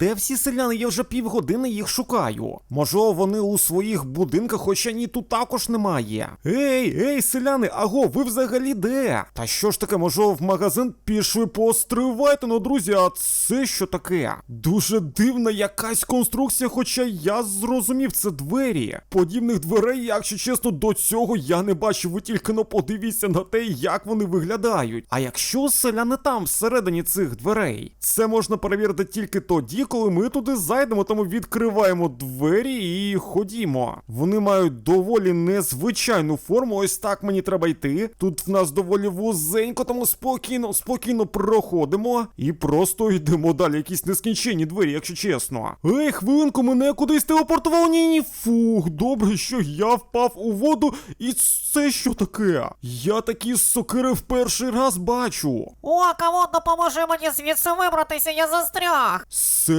де всі селяни? Я вже півгодини їх шукаю. Можливо, вони у своїх будинках, хоча ні, тут також немає. Ей, ей, селяни, аго, ви взагалі де? Та що ж таке, можливо, в магазин пішли постривайте, ну, друзі, а це що таке? Дуже дивна якась конструкція, хоча я зрозумів, це двері. Подібних дверей, якщо чесно, до цього я не бачив. Ви тільки но подивіться на те, як вони виглядають. А якщо селяни там, всередині цих дверей, це можна перевірити тільки тоді, коли ми туди зайдемо, тому відкриваємо двері і ходімо. Вони мають доволі незвичайну форму. Ось так мені треба йти. Тут в нас доволі вузенько, тому спокійно, спокійно проходимо і просто йдемо далі. Якісь нескінченні двері, якщо чесно. Ей, хвилинку, мене кудись телепортувало. Ні, ні, фух, добре, що я впав у воду. І це що таке? Я такі сокири в перший раз бачу. О, кавун, допоможи мені звідси вибратися, я застряг.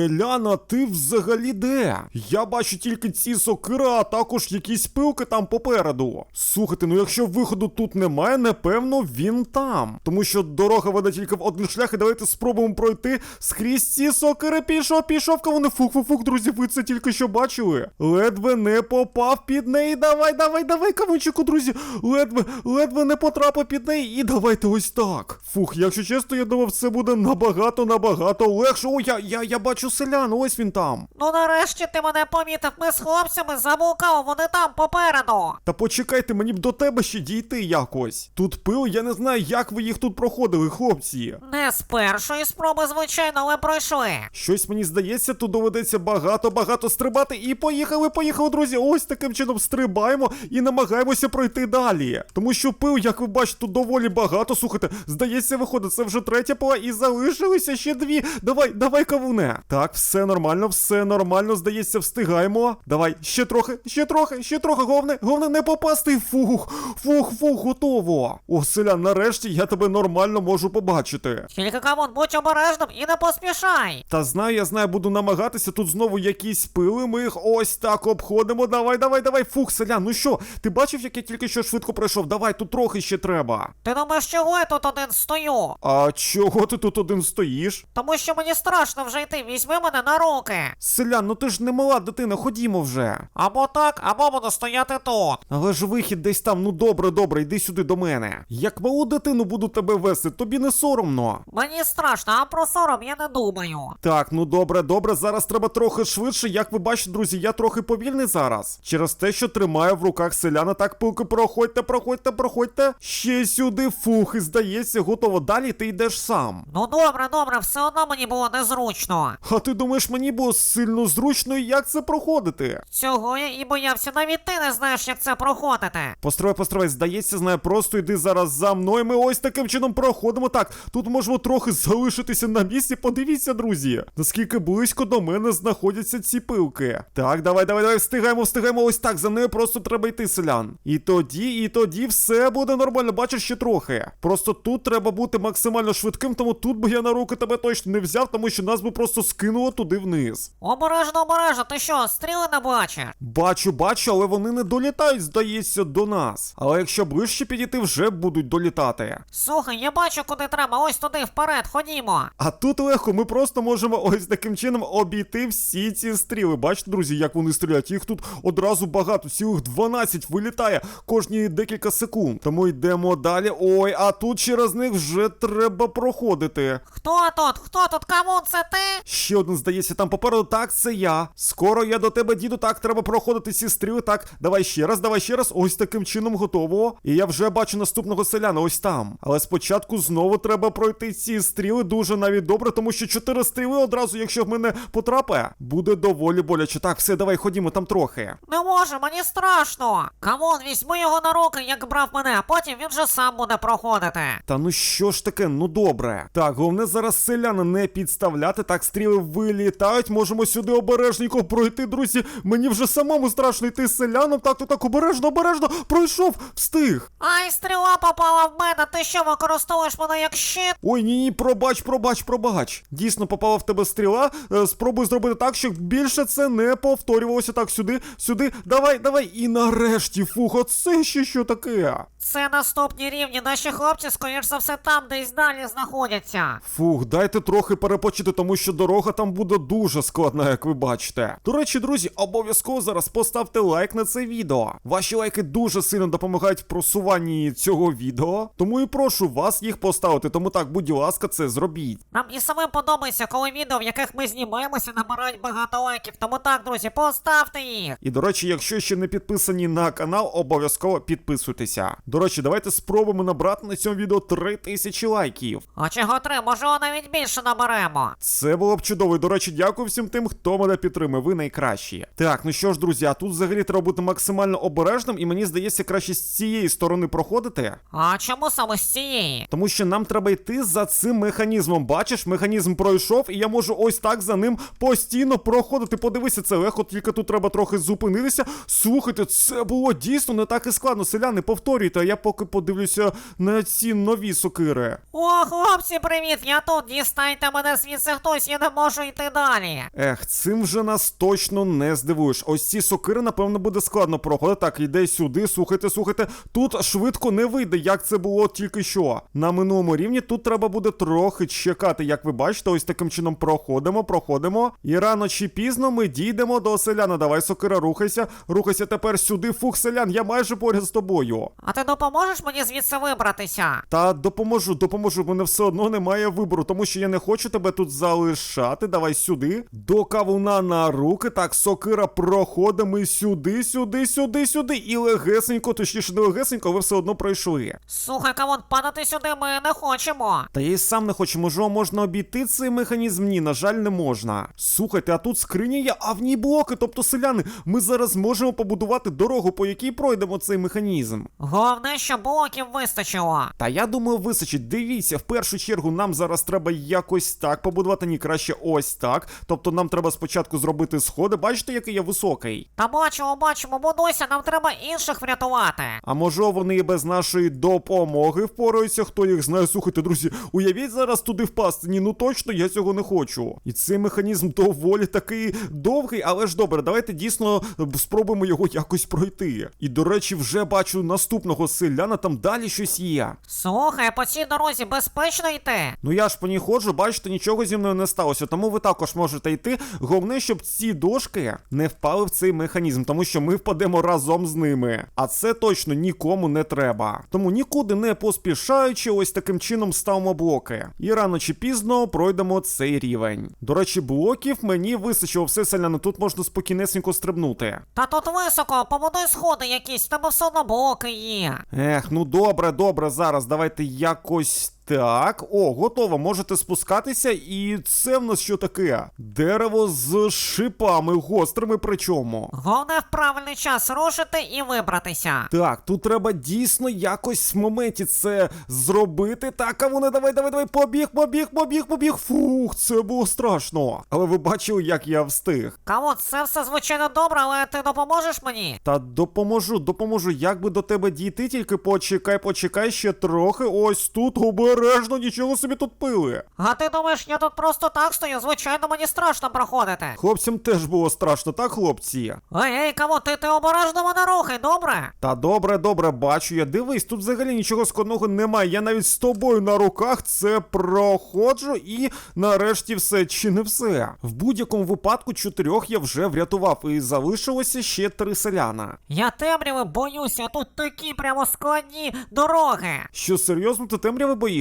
Селяна, ти взагалі де? Я бачу тільки ці сокири, а також якісь пилки там попереду. Слухайте, ну якщо виходу тут немає, напевно він там. Тому що дорога веде тільки в один шлях, і давайте спробуємо пройти скрізь ці сокири. Пішов, пішов, кавуни. Фух, фух, фух, друзі, ви це тільки що бачили. Ледве не попав під неї. Давай, давай, давай, кавунчику, друзі. Ледве, ледве не потрапив під неї. І давайте ось так. Фух, якщо чесно, я думав, це буде набагато, набагато легше. О, я, я, я бачу селян, ось він там. Ну нарешті ти мене помітив, ми з хлопцями заблукали, вони там попереду. Та почекайте, мені б до тебе ще дійти якось. Тут пил, я не знаю, як ви їх тут проходили, хлопці. Не з першої спроби, звичайно, але пройшли. Щось мені здається, тут доведеться багато-багато стрибати. І поїхали, поїхали, друзі. Ось таким чином стрибаємо і намагаємося пройти далі. Тому що пил, як ви бачите, тут доволі багато. Слухайте, здається, виходить, це вже третя пила, і залишилися ще дві. Давай, давай, кавуне. Так, все нормально, все нормально, здається, встигаємо. Давай, ще трохи, ще трохи, ще трохи. Головне, головне не попасти. Фух, фух, фух, готово. О, селян, нарешті я тебе нормально можу побачити. Тільки кавун, будь обережним і не поспішай. Та знаю, я знаю, буду намагатися. Тут знову якісь пили. Ми їх ось так обходимо. Давай, давай, давай. Фух, селян. Ну що, ти бачив, як я тільки що швидко пройшов? Давай, тут трохи ще треба. Ти думаєш, чого я тут один стою? А чого ти тут один стоїш? Тому що мені страшно вже йти, візьми мене на руки. Селян, ну ти ж не мала дитина, ходімо вже. Або так, або буду стояти тут. Але ж вихід десь там, ну добре, добре, йди сюди до мене. Як малу дитину буду тебе вести, тобі не соромно. Мені страшно, а про сором я не думаю. Так, ну добре, добре, зараз треба трохи швидше. Як ви бачите, друзі, я трохи повільний зараз. Через те, що тримаю в руках селяна. Так, пилки, проходьте, проходьте, проходьте. Ще сюди, фух, і здається, готово. Далі ти йдеш сам. Ну добре, добре, все одно мені було незручно. А ти думаєш, мені було сильно зручно, як це проходити? Цього я і боявся, навіть ти не знаєш, як це проходити. Постривай, постривай, здається, знає, просто йди зараз за мною. Ми ось таким чином проходимо. Так, тут можемо трохи залишитися на місці. Подивіться, друзі, наскільки близько до мене знаходяться ці пилки. Так, давай, давай, давай, встигаємо, встигаємо. Ось так. За нею просто треба йти, селян. І тоді, і тоді все буде нормально. Бачиш ще трохи. Просто тут треба бути максимально швидким, тому тут би я на руки тебе точно не взяв, тому що нас би просто скинуло туди вниз. Обережно, обережно, ти що, стріли не бачиш? Бачу, бачу, але вони не долітають, здається, до нас. Але якщо ближче підійти, вже будуть долітати. Слухай, я бачу, куди треба, ось туди вперед, ходімо. А тут легко, ми просто можемо ось таким чином обійти всі ці стріли. Бачите, друзі, як вони стріляють? Їх тут одразу багато, цілих 12 вилітає кожні декілька секунд. Тому йдемо далі. Ой, а тут через них вже треба проходити. Хто тут? Хто тут? Кавун, це ти? Ще один, здається, там попереду. Так, це я. Скоро я до тебе діду. Так, треба проходити ці стріли. Так, давай ще раз, давай ще раз. Ось таким чином готово. І я вже бачу наступного селяна, ось там. Але спочатку знову треба пройти ці стріли дуже навіть добре, тому що чотири стріли одразу, якщо в мене потрапить, буде доволі боляче. Так, все, давай ходімо там трохи. Не може, мені страшно. Кавун, візьми його на руки, як брав мене, а потім він же сам буде проходити. Та ну що ж таке, ну добре. Так, головне зараз селяна не підставляти. Так, стріли вилітають. Можемо сюди обережненько пройти, друзі. Мені вже самому страшно йти з селяном. Так, то так, обережно, обережно. Пройшов, встиг. Ай, стріла попала в мене, ти що використовуєш мене як щит? Ой, ні, ні, пробач, пробач, пробач. Дійсно попала в тебе стріла. Е, спробуй зробити так, щоб більше це не повторювалося. Так, сюди, сюди. Давай, давай. І нарешті, фух, оце ще що таке. Це наступні рівні, наші хлопці, скоріш за все, там десь далі знаходяться. Фух, дайте трохи перепочити, тому що дорога дорога там буде дуже складна, як ви бачите. До речі, друзі, обов'язково зараз поставте лайк на це відео. Ваші лайки дуже сильно допомагають в просуванні цього відео, тому і прошу вас їх поставити. Тому так, будь ласка, це зробіть. Нам і самим подобається, коли відео, в яких ми знімаємося, набирають багато лайків. Тому так, друзі, поставте їх. І до речі, якщо ще не підписані на канал, обов'язково підписуйтеся. До речі, давайте спробуємо набрати на цьому відео 3000 лайків. А чого три, можливо, навіть більше наберемо. Це було б чудово. І, До речі, дякую всім тим, хто мене підтримує. Ви найкращі. Так, ну що ж, друзі, а тут взагалі треба бути максимально обережним, і мені здається, краще з цієї сторони проходити. А чому саме з цієї? Тому що нам треба йти за цим механізмом. Бачиш, механізм пройшов, і я можу ось так за ним постійно проходити. Подивися, це легко, тільки тут треба трохи зупинитися. Слухайте, це було дійсно не так і складно. Селяни, повторюйте, а я поки подивлюся на ці нові сокири. О, хлопці, привіт! Я тут. Дістайте мене звідси хтось, я не можу йти далі. Ех, цим вже нас точно не здивуєш. Ось ці сокири, напевно, буде складно проходити. Так, йде сюди, слухайте, слухайте. Тут швидко не вийде, як це було тільки що. На минулому рівні тут треба буде трохи чекати. Як ви бачите, ось таким чином проходимо, проходимо. І рано чи пізно ми дійдемо до селяна. Давай, сокира, рухайся. Рухайся тепер сюди. Фух, селян, я майже поряд з тобою. А ти допоможеш мені звідси вибратися? Та допоможу, допоможу, мене все одно немає вибору, тому що я не хочу тебе тут залишати. Давай сюди. До кавуна на руки. Так, сокира проходимо сюди, сюди, сюди, сюди. І легесенько, точніше, не легесенько, ви все одно пройшли. Слухай, камон, падати сюди ми не хочемо. Та я й сам не хочу, можливо, можна обійти цей механізм? Ні, на жаль, не можна. Слухайте, а тут скриня є, а в ній блоки. Тобто, селяни, ми зараз можемо побудувати дорогу, по якій пройдемо цей механізм. Головне, щоб блоків вистачило. Та я думаю, височить. Дивіться, в першу чергу нам зараз треба якось так побудувати, ні краще ось так. Тобто нам треба спочатку зробити сходи. Бачите, який я високий? Та бачимо, бачимо, будуйся, нам треба інших врятувати. А може вони і без нашої допомоги впораються, хто їх знає. Слухайте, друзі, уявіть зараз туди впасти. Ні, ну точно я цього не хочу. І цей механізм доволі такий довгий, але ж добре, давайте дійсно спробуємо його якось пройти. І до речі, вже бачу наступного селяна, там далі щось є. Слухай, по цій дорозі безпечно йти. Ну я ж по ній ходжу, бачите, нічого зі мною не сталося, тому ви також можете йти. Головне, щоб ці дошки не впали в цей механізм, тому що ми впадемо разом з ними. А це точно нікому не треба. Тому нікуди не поспішаючи, ось таким чином ставимо блоки. І рано чи пізно пройдемо цей рівень. До речі, блоків мені вистачило все селяни, тут можна спокійнесенько стрибнути. Та тут високо, побудуй сходи якісь, тебе все одно блоки є. Ех, ну добре, добре, зараз давайте якось. Так, о, готово, можете спускатися, і це в нас що таке? Дерево з шипами гострими причому. Головне в правильний час рушити і вибратися. Так, тут треба дійсно якось в моменті це зробити. Так, а вони давай, давай, давай, побіг, побіг, побіг, побіг. Фух, це було страшно. Але ви бачили, як я встиг. Кавун, це все звичайно добре, але ти допоможеш мені? Та допоможу, допоможу. Як би до тебе дійти, тільки почекай, почекай ще трохи. Ось тут обережно, нічого собі тут пили. А ти думаєш, я тут просто так стою? Звичайно, мені страшно проходити. Хлопцям теж було страшно, так, хлопці? Ей, ей, кавун, ти, ти обережно мене рухай, добре? Та добре, добре, бачу я. Дивись, тут взагалі нічого складного немає. Я навіть з тобою на руках це проходжу і нарешті все чи не все. В будь-якому випадку чотирьох я вже врятував, і залишилося ще три селяна. Я темряви боюся, тут такі прямо складні дороги. Що серйозно, ти темряви боїшся?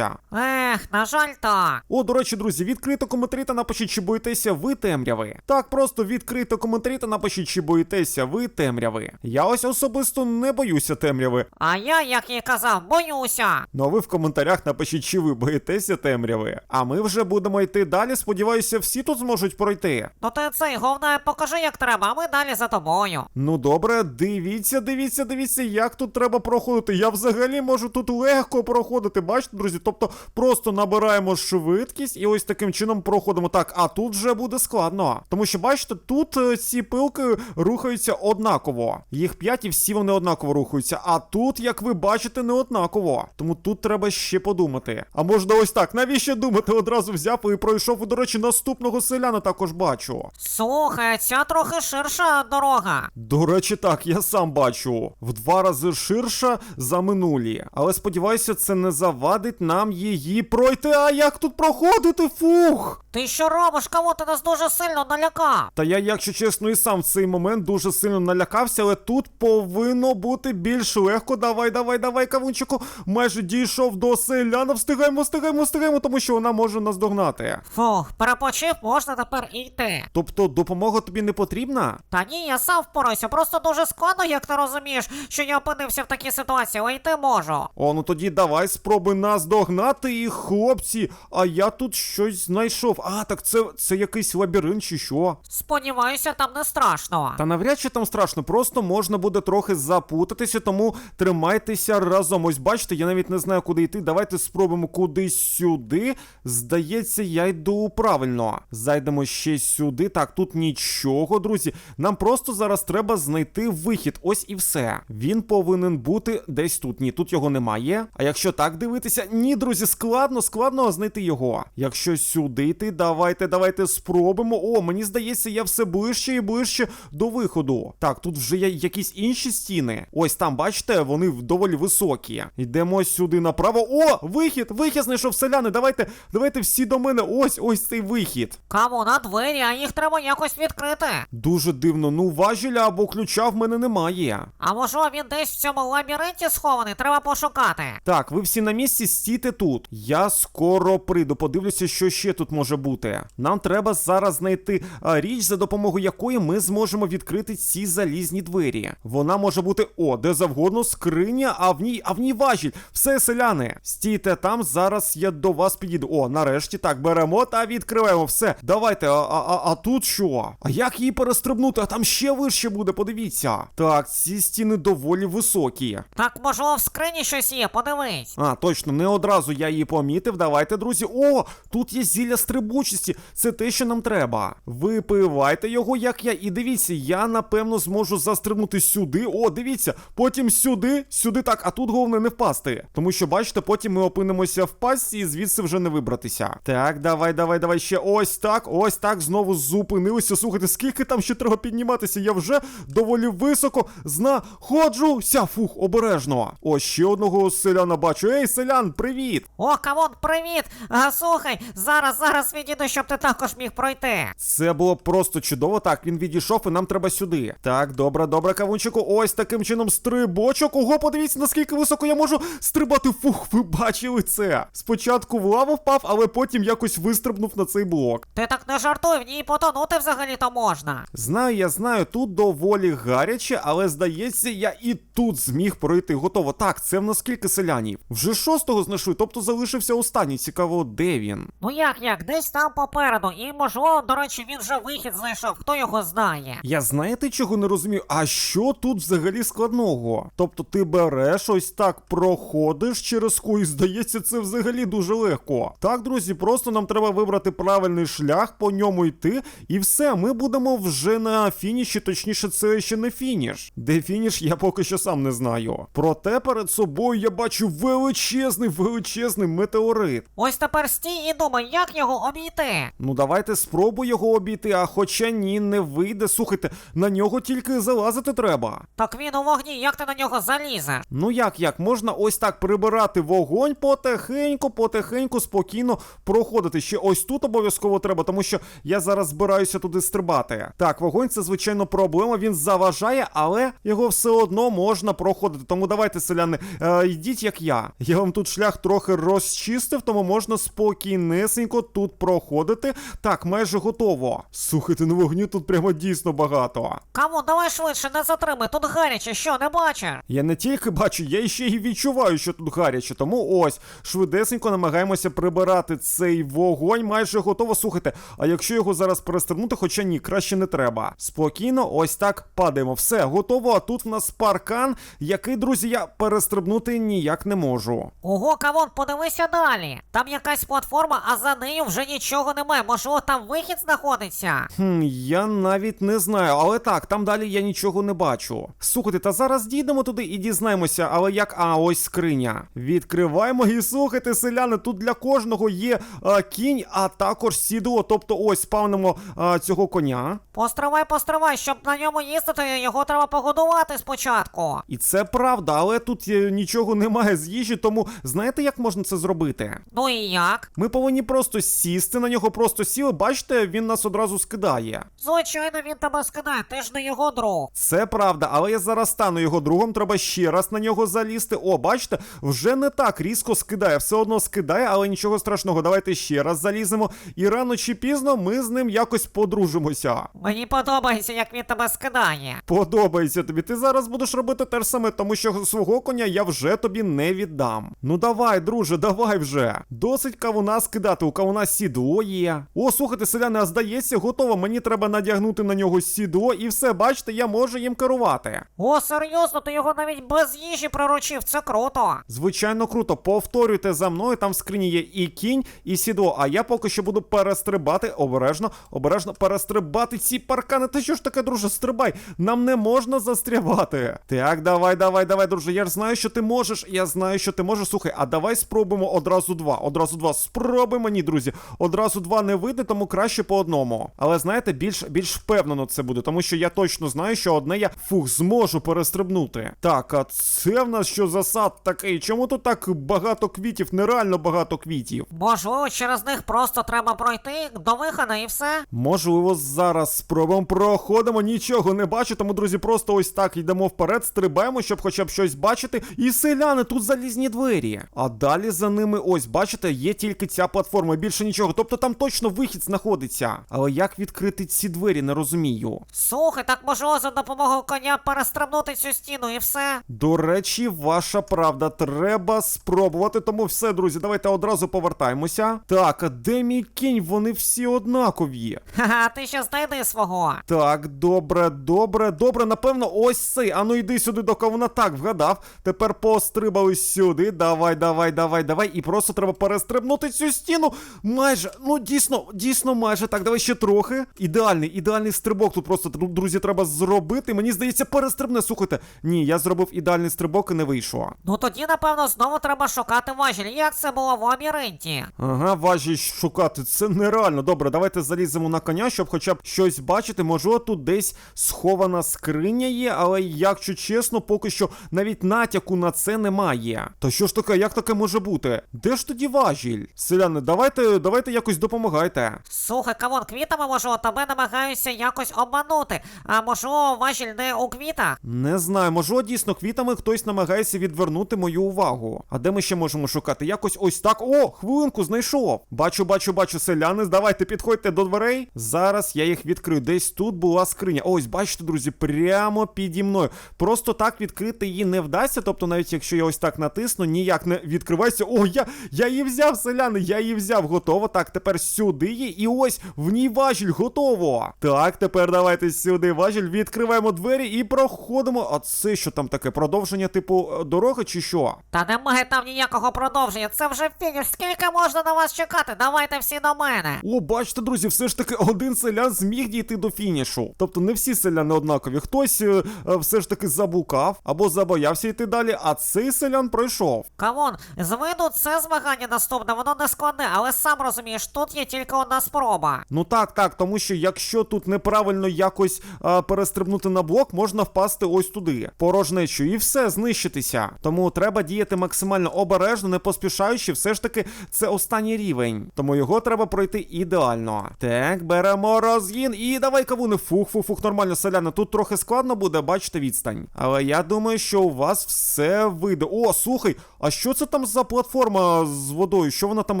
Ех, на жаль, так. О, до речі, друзі, відкрито коментарі та напишіть, чи боїтеся ви темряви. Так, просто відкрито коментарі та напишіть, чи боїтеся ви темряви. Я ось особисто не боюся темряви. А я, як і казав, боюся. Ну а ви в коментарях напишіть, чи ви боїтеся темряви. А ми вже будемо йти далі. Сподіваюся, всі тут зможуть пройти. Ну ти цей, головне, покажи, як треба, а ми далі за тобою. Ну добре, дивіться, дивіться, дивіться, як тут треба проходити. Я взагалі можу тут легко проходити. Бачите, друзі? Тобто просто набираємо швидкість і ось таким чином проходимо. Так, а тут вже буде складно. Тому що бачите, тут е, ці пилки рухаються однаково. Їх п'ять і всі вони однаково рухаються. А тут, як ви бачите, не однаково. Тому тут треба ще подумати. А можна ось так. Навіщо думати? Одразу взяв і пройшов. До речі, наступного селяна також бачу. Слухай, ця трохи ширша дорога. До речі, так, я сам бачу. В два рази ширша за минулі. Але сподіваюся, це не завадить дозволить нам її пройти. А як тут проходити? Фух! Ти що робиш? Кого ти нас дуже сильно налякав? Та я, якщо чесно, і сам в цей момент дуже сильно налякався, але тут повинно бути більш легко. Давай, давай, давай, кавунчику. Майже дійшов до селяна. Встигаємо, встигаємо, встигаємо, тому що вона може нас догнати. Фух, перепочив, можна тепер і йти. Тобто допомога тобі не потрібна? Та ні, я сам впораюся, просто дуже складно, як ти розумієш, що я опинився в такій ситуації, але йти можу. О, ну тоді давай спробуй нас догнати, і хлопці. А я тут щось знайшов. А, так це, це якийсь лабіринт чи що? Сподіваюся, там не страшно. Та навряд чи там страшно, просто можна буде трохи запутатися, тому тримайтеся разом. Ось бачите, я навіть не знаю, куди йти. Давайте спробуємо кудись сюди. Здається, я йду правильно. Зайдемо ще сюди. Так, тут нічого, друзі. Нам просто зараз треба знайти вихід. Ось і все. Він повинен бути десь тут. Ні, тут його немає. А якщо так дивитися, ні, друзі, складно, складно знайти його. Якщо сюди йти, давайте, давайте спробуємо. О, мені здається, я все ближче і ближче до виходу. Так, тут вже є якісь інші стіни. Ось там, бачите, вони доволі високі. Йдемо сюди направо. О, вихід! Вихід знайшов селяни. Давайте, давайте всі до мене. Ось ось цей вихід. Кому на двері, а їх треба якось відкрити. Дуже дивно. Ну, важіля або ключа в мене немає. А може він десь в цьому лабіринті схований, треба пошукати. Так, ви всі на місці стійте тут. Я скоро прийду. Подивлюся, що ще тут може бути. Нам треба зараз знайти річ, за допомогою якої ми зможемо відкрити ці залізні двері. Вона може бути о, де завгодно, скриня, а в ній, а в ній важіль. Все, селяни, стійте там. Зараз я до вас підійду. О, нарешті так беремо та відкриваємо. Все, давайте. А, а, а, а тут що? А як її перестрибнути? А там ще вище буде, подивіться. Так, ці стіни доволі високі. Так, можливо, в скрині щось є, подивись. А, точно, не одразу я її помітив. Давайте, друзі. О, тут є зілля стрибучості. Це те, що нам треба. Випивайте його, як я. І дивіться, я напевно зможу застрибнути сюди. О, дивіться, потім сюди, сюди так, а тут головне не впасти. Тому що, бачите, потім ми опинимося в пастці і звідси вже не вибратися. Так, давай, давай, давай ще. Ось так, ось так. Знову зупинилися. Слухайте, скільки там ще треба підніматися? Я вже доволі високо знаходжуся. Фух, обережно. Ось ще одного селяна бачу. Ей, селян, привіт! О, камон, привіт! А, слухай, зараз, зараз відійду, щоб ти також міг пройти. Це було просто чудово. Так, він відійшов, і нам треба сюди. Так, добре, добре, кавунчику. Ось таким чином стрибочок. Ого, подивіться, наскільки високо я можу стрибати. Фух, ви бачили це. Спочатку в лаву впав, але потім якось вистрибнув на цей блок. Ти так не жартуй, в ній потонути взагалі-то можна. Знаю, я знаю, тут доволі гаряче, але здається, я і тут зміг пройти. Готово. Так, це в нас скільки селянів? Вже шостого знайшли, тобто залишився останній. Цікаво, де він? Ну як як, десь там попереду, і можливо, до речі, він вже вихід знайшов, хто його знає. Я знаєте, чого не розумію? А що тут взагалі складного? Тобто ти береш ось так, проходиш через хуй, здається, це взагалі дуже легко. Так, друзі, просто нам треба вибрати правильний шлях, по ньому йти, і все, ми будемо вже на фініші, точніше, це ще не фініш. Де фініш, я поки що сам не знаю. Проте перед собою я бачу величезний, величезний метеорит. Ось тепер стій і думай, як його обійти. Ну давайте спробуй його обійти, а хоча ні, не вийде. Слухайте, на нього тільки залазити треба. Так він у вогні, як ти на нього залізеш? Ну як, як, можна ось так прибирати вогонь потихеньку, потихеньку, спокійно проходити. Ще ось тут обов'язково треба, тому що я зараз збираюся туди стрибати. Так, вогонь це звичайно проблема, він заважає, але його все одно можна проходити. Тому давайте, селяни, е, йдіть як я. Я вам тут шлях трохи розчистив, тому можна спокійнесенько тут проходити. Так, майже готово. Слухайте, на вогню тут прямо дійсно багато. Кому, давай швидше, не затримай, тут гаряче, що не бачиш? Я не тільки бачу, я ще й відчуваю, що тут гаряче. Тому ось швидесенько намагаємося прибирати цей вогонь. Майже готово. Слухайте, а якщо його зараз перестрибнути, хоча ні, краще не треба. Спокійно, ось так падаємо. Все, готово. А тут в нас паркан, який, друзі, я перестрибнути ніяк не можу. Ого, камон, подивися далі. Там якась платформа, а за нею вже нічого немає. Можливо, там вихід знаходиться. Хм, я навіть не знаю, але так, там далі я нічого не бачу. Слухайте, та зараз дійдемо туди і дізнаємося, але як. А, ось скриня. Відкриваємо і слухайте, селяни, тут для кожного є а, кінь, а також сідло. Тобто ось спавнимо а, цього коня. Постривай, постривай, щоб на ньому їздити, його треба погодувати спочатку. І це правда, але тут е, нічого немає з їжі, тому знаєте. Знаєте, як можна це зробити? Ну і як? Ми повинні просто сісти на нього, просто сіли. Бачите, він нас одразу скидає. Звичайно, він тебе скидає, ти ж не його друг. Це правда, але я зараз стану його другом, треба ще раз на нього залізти. О, бачите, вже не так різко скидає, все одно скидає, але нічого страшного. Давайте ще раз заліземо. І рано чи пізно ми з ним якось подружимося. Мені подобається, як він тебе скидає. Подобається тобі. Ти зараз будеш робити те ж саме, тому що свого коня я вже тобі не віддам. Ну давай, друже, давай вже. Досить кавуна скидати, у кавуна сідло є. О, слухайте, селяни, а здається, готово. Мені треба надягнути на нього сідло, і все, бачите, я можу їм керувати. О, серйозно, ти його навіть без їжі приручив, це круто. Звичайно, круто. Повторюйте за мною, там в скрині є і кінь, і сідло. А я поки що буду перестрибати обережно, обережно перестрибати ці паркани. Ти що ж таке, друже, стрибай? Нам не можна застрявати. Так, давай, давай, давай, друже. Я ж знаю, що ти можеш. Я знаю, що ти можеш. Слухай, а давай спробуємо одразу два. Одразу два. Спробуй мені, друзі. Одразу два не вийде, тому краще по одному. Але знаєте, більш більш впевнено це буде, тому що я точно знаю, що одне я фух зможу перестрибнути. Так, а це в нас що за сад такий? Чому тут так багато квітів? Нереально багато квітів. Можливо, через них просто треба пройти до виходу і все. Можливо, зараз спробуємо проходимо, нічого не бачу, тому, друзі, просто ось так йдемо вперед, стрибаємо, щоб хоча б щось бачити. І селяни, тут залізні двері. А далі за ними, ось, бачите, є тільки ця платформа, більше нічого. Тобто там точно вихід знаходиться. Але як відкрити ці двері, не розумію. Слухай, так можливо за допомогою коня перестрибнути цю стіну і все. До речі, ваша правда, треба спробувати. Тому все, друзі, давайте одразу повертаємося. Так, а де мій кінь? Вони всі однакові. Ха-ха, ти ще знайди свого. Так, добре, добре, добре. Напевно, ось цей. Ану йди сюди до кавуна. Так, вгадав. Тепер пострибали сюди. Давай, давай, давай, давай. давай. І просто треба перестрибнути цю стіну. Майже, ну дійсно, дійсно, майже так. Давай ще трохи. Ідеальний, ідеальний стрибок. Тут просто друзі, треба зробити. Мені здається, перестрибне. Слухайте. Ні, я зробив ідеальний стрибок і не вийшло. Ну тоді, напевно, знову треба шукати важіль, як це було в лабіринті. Ага, важі шукати, це нереально. Добре, давайте заліземо на коня, щоб хоча б щось бачити. Можливо, тут десь схована скриня є, але якщо чесно, поки що навіть натяку на це немає. То що ж таке, як таке може бути? Де ж тоді важіль? Селяни, давайте, давайте якось допомагайте. Слухай, кавон, квітами, можливо, тебе намагаюся якось обманути. А можливо, важіль не у квітах? Не знаю, можливо, дійсно квітами хтось намагається відвернути мою увагу. А де ми ще можемо шукати? Якось ось так. О, хвилинку знайшов. Бачу, бачу, бачу, селяни. Давайте підходьте до дверей. Зараз я їх відкрию. Десь тут була скриня. Ось, бачите, друзі, прямо піді мною. Просто так відкрити її не вдасться. Тобто, навіть якщо я ось так натисну, ніяк не відкривається. О, я, я її взяв, селяни, я її взяв. Готово. Так, тепер сюди її. І ось в ній важіль, готово. Так, тепер давайте сюди важіль. Відкриваємо двері і проходимо. А це що там таке? Продовження, типу, е, дороги чи що? Та немає там ніякого продовження, це вже фініш. Скільки можна на вас чекати? Давайте всі до мене. О, бачите, друзі, все ж таки один селян зміг дійти до фінішу. Тобто не всі селяни однакові. Хтось е, е, все ж таки заблукав або забоявся йти далі, а цей селян пройшов. Камон, з виду це змагання наступне, воно не складне, але сам розумієш, тут є тільки одна спроба. Ну так, так, тому що якщо тут неправильно якось а, перестрибнути на блок, можна впасти ось туди, порожнечу, і все знищитися. Тому треба діяти максимально обережно, не поспішаючи. Все ж таки, це останній рівень. Тому його треба пройти ідеально. Так, беремо розгін і давай кавуни. Фух, фух, фух, нормально, селяни. Тут трохи складно буде, бачите відстань. Але я думаю, що у вас все вийде. О, слухай, а що це там за платформа з водою? Що вона там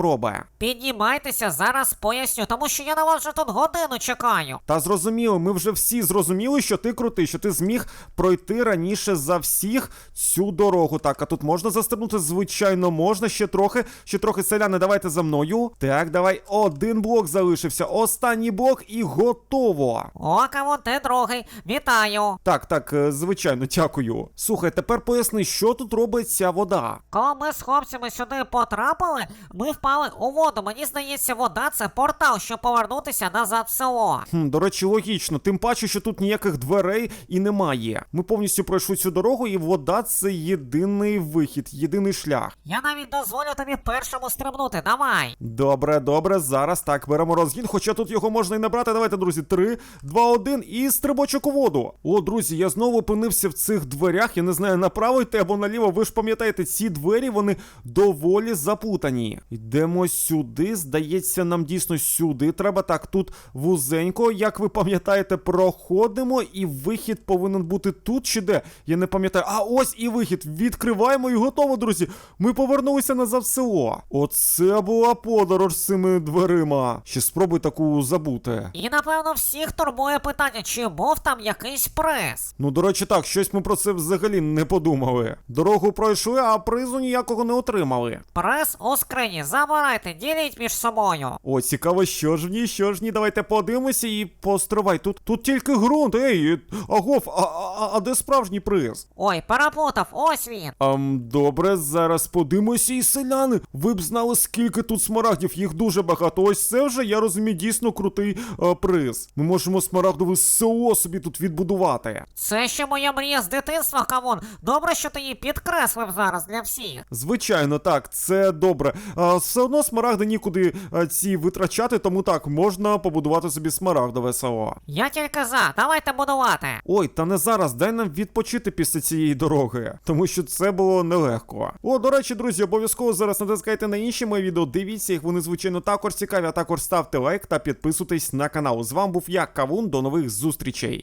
робить? Піднімайтеся, зараз поясню, тому що я на вас вже тут годину чекаю. Та зрозуміло, ми вже всі зрозуміли, що ти крутий, що ти зміг пройти раніше за всіх цю дорогу. Так, а тут можна застрибнути? Звичайно, можна. Ще трохи, ще трохи селяни, давайте за мною. Так, давай, один блок залишився. Останній блок і готово. О, камон, ти другий. Вітаю. Так, так, е, звичайно, дякую. Слухай, тепер поясни, що тут робить ця вода. Коли ми з хлопцями сюди потрапили, ми впали у воду. Мені здається, вода це портал, щоб повернутися назад в село. Хм, до речі, логічно, тим паче, що тут ніяких дверей і немає. Ми повністю пройшли цю дорогу, і вода це єдиний вихід, єдиний шлях. Я навіть дозволю тобі першому стрибнути, давай. Добре, добре, зараз так беремо розгін, хоча тут його можна і набрати. Давайте, друзі, 3, 2, 1 і стрибочок у воду. О, друзі, я знову опинився в цих дверях. Я не знаю, направо йти або наліво. Ви ж пам'ятаєте, ці двері вони доволі запутані. Йдемо сюди. Здається, нам дійсно сюди треба. Так, тут вузенько, як ви пам'ятаєте, проходимо, і вихід повинен бути тут чи де? Я не пам'ятаю. А ось і вихід. Відкриваємо і готово, друзі. Ми повернулися назад в село. Оце була подорож з цими дверима. Ще спробуй таку забути. І напевно всіх турбує питання, чи був там якийсь приз. Ну, до речі, так, щось ми про це взагалі не подумали. Дорогу пройшли, а призу ніякого не отримали. Приз у скрині, забирайте, діліть між собою. О, цікаво, що ж в ній, що ж в ній, давайте подивимося і постривай. Тут, тут тільки ґрунт, ей, агов, а, а, а де справжній приз? Ой, переплутав, ось він. Ам, добре, зараз подивимося і селяни. Ви б знали, скільки тут смарагдів, їх дуже багато. Ось це вже, я розумію, дійсно крутий а, приз. Ми можемо смарагдове село собі тут відбудувати. Це ще моя мрія з дитинства, Кавун. Добре, що ти її підкреслив зараз для всіх. Звичайно, так, це добре. А, все одно смарагди нікуди а, ці витрачати, тому так, можна побудувати собі смарагдове село. Я тільки за, давайте будувати. Ой, та не зараз, дай нам відпочити після цієї дороги, тому що це було нелегко. О, до речі, друзі, обов'язково зараз натискайте на інші мої відео, дивіться їх, вони звичайно також цікаві, а також ставте лайк та підписуйтесь на канал. З вами був я, Кавун, до нових зустрічей.